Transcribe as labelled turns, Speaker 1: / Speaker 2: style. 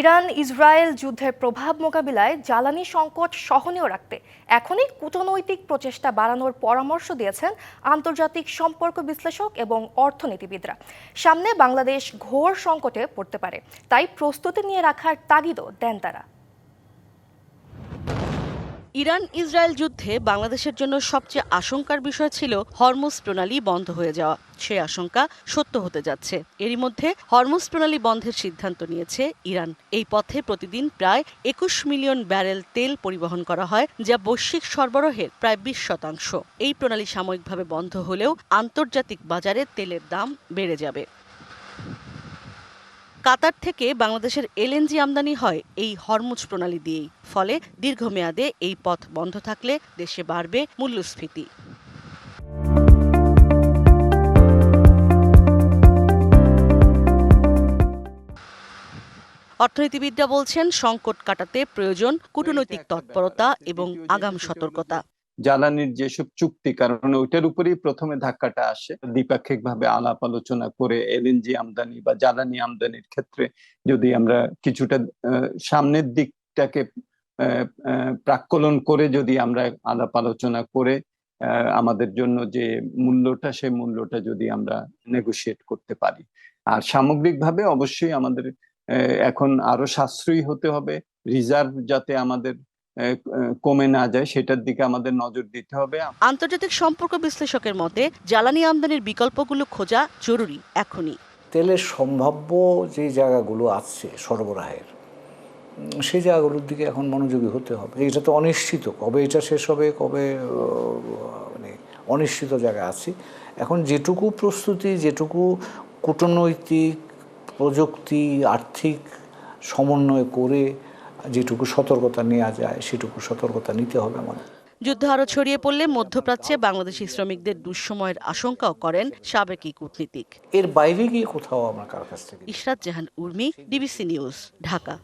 Speaker 1: Iran Israel যুদ্ধের প্রভাব মোকাবিলায় জ্বালানি সংকট সহনীয় রাখতে এখনই কূটনৈতিক প্রচেষ্টা বাড়ানোর পরামর্শ দিয়েছেন আন্তর্জাতিক সম্পর্ক বিশ্লেষক এবং অর্থনীতিবিদরা। সামনে বাংলাদেশ ঘোর সংকটে পড়তে পারে, তাই প্রস্তুতি নিয়ে রাখার তাগিদও দেন তারা।
Speaker 2: ইরান ইসরায়েল যুদ্ধে বাংলাদেশের জন্য সবচেয়ে আশঙ্কার বিষয় ছিল হরমুজ প্রণালী বন্ধ হয়ে যাওয়া। সে আশঙ্কা সত্য হতে যাচ্ছে। এরই মধ্যে হরমুজ প্রণালী বন্ধের সিদ্ধান্ত নিয়েছে ইরান। এই পথে প্রতিদিন প্রায় একুশ মিলিয়ন ব্যারেল তেল পরিবহন করা হয়, যা বৈশ্বিক সরবরাহের প্রায় বিশ শতাংশ। এই প্রণালী সাময়িকভাবে বন্ধ হলেও আন্তর্জাতিক বাজারে তেলের দাম বেড়ে যাবে। কাতার থেকে বাংলাদেশের এলএনজি আমদানি হয় এই হরমুজ প্রণালী দিয়েই। ফলে দীর্ঘমেয়াদে এই পথ বন্ধ থাকলে দেশে বাড়বে মূল্যস্ফীতি। অর্থনীতিবিদরা বলছেন সংকট কাটাতে প্রয়োজন কূটনৈতিক তৎপরতা এবং আগাম সতর্কতা।
Speaker 3: জ্বালানির যেসব চুক্তি, কারণ ওইটার উপরেই প্রথমে ধাক্কাটা আসে। দ্বিপাক্ষিক ভাবে আলাপ আলোচনা করে এলএনজি আমদানি বা জ্বালানি আমদানির ক্ষেত্রে যদি আমরা কিছুটা সামনের দিকটাকে প্রাক্কলন করে যদি আমরা আলাপ আলোচনা করে আমাদের জন্য যে মূল্যটা, সেই মূল্যটা যদি আমরা নেগোশিয়েট করতে পারি। আর সামগ্রিকভাবে অবশ্যই আমাদের এখন আরও সাশ্রয়ী হতে হবে। রিজার্ভ যাতে আমাদের কমে না যায় সেটার দিকে আমাদের নজর দিতে হবে।
Speaker 2: আন্তর্জাতিক সম্পর্ক বিশ্লেষকের মতে জ্বালানি আমদানির বিকল্পগুলো খোঁজা জরুরি এখনই।
Speaker 4: তেলের সম্ভাব্য যে জায়গাগুলো আছে সরবরাহের সেই জায়গাগুলোর দিকে এখন মনোযোগী হতে হবে। এটা তো অনিশ্চিত কবে এটা শেষ হবে কবে মানে অনিশ্চিত জায়গা আছে। এখন যেটুকু প্রস্তুতি যেটুকু কূটনৈতিক প্রযুক্তি আর্থিক সমন্বয় করে যেটুকু সতর্কতা নেওয়া যায় সেটুকু সতর্কতা নিতে হবে আমাদের।
Speaker 2: যুদ্ধ আরও ছড়িয়ে পড়লে মধ্যপ্রাচ্যে বাংলাদেশি শ্রমিকদের দুঃসময়ের আশঙ্কাও করেন সাবেক কূটনীতিক।
Speaker 4: এর বাইরে গিয়ে কোথাও আমরা কার কাছ থেকে
Speaker 2: ইশরাত জাহান উর্মি ডিবিসি নিউজ ঢাকা।